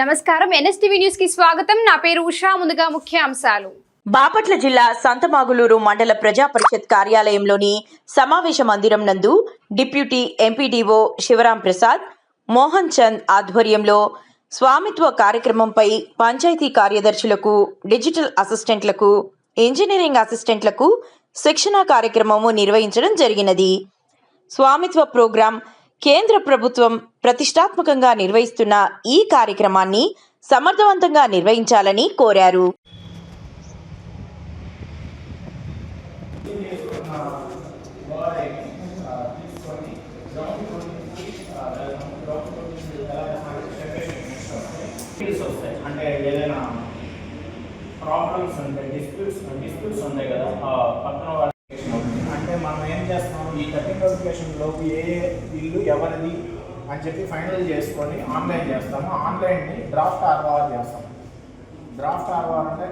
నమస్కారం. ఎన్ఎస్టీవీ న్యూస్కి స్వాగతం. నా పేరు ఉషా. ముందుగా ముఖ్య అంశాలు బాపట్ల జిల్లా సంతమాగులూరు మండల ప్రజా పరిషత్ కార్యాలయంలోని సమావేశ మందిరం నందు డిప్యూటీ ఎంపీడీఓ శివరాం ప్రసాద్ మోహన్ చంద్ ఆధ్వర్యంలో స్వామిత్వ కార్యక్రమంపై పంచాయతీ కార్యదర్శులకు డిజిటల్ అసిస్టెంట్లకు ఇంజనీరింగ్ అసిస్టెంట్లకు శిక్షణా కార్యక్రమము నిర్వహించడం జరిగినది. స్వామిత్వ ప్రోగ్రాం కేంద్ర ప్రభుత్వం ప్రతిష్టాత్మకంగా నిర్వహిస్తున్న ఈ కార్యక్రమాన్ని సమర్థవంతంగా నిర్వహించాలని కోరారు. అంటే ఏదైనా ప్రాబ్లమ్స్ ఉంటాయి డిస్ప్యూట్స్ డిస్ప్యూట్స్ ఉంటాయి కదా పక్కన మనం ఏం చేస్తాం ఈ కటింగ్ నోటిఫికేషన్ ఏ ఏ ఇల్లు ఎవరిది అని చెప్పి ఫైనల్ చేసుకొని ఆన్లైన్ చేస్తాము. ఆన్లైన్ని డ్రాఫ్ట్ ఆర్వార్ చేస్తాం డ్రాఫ్ట్ ఆర్వార్ అంటే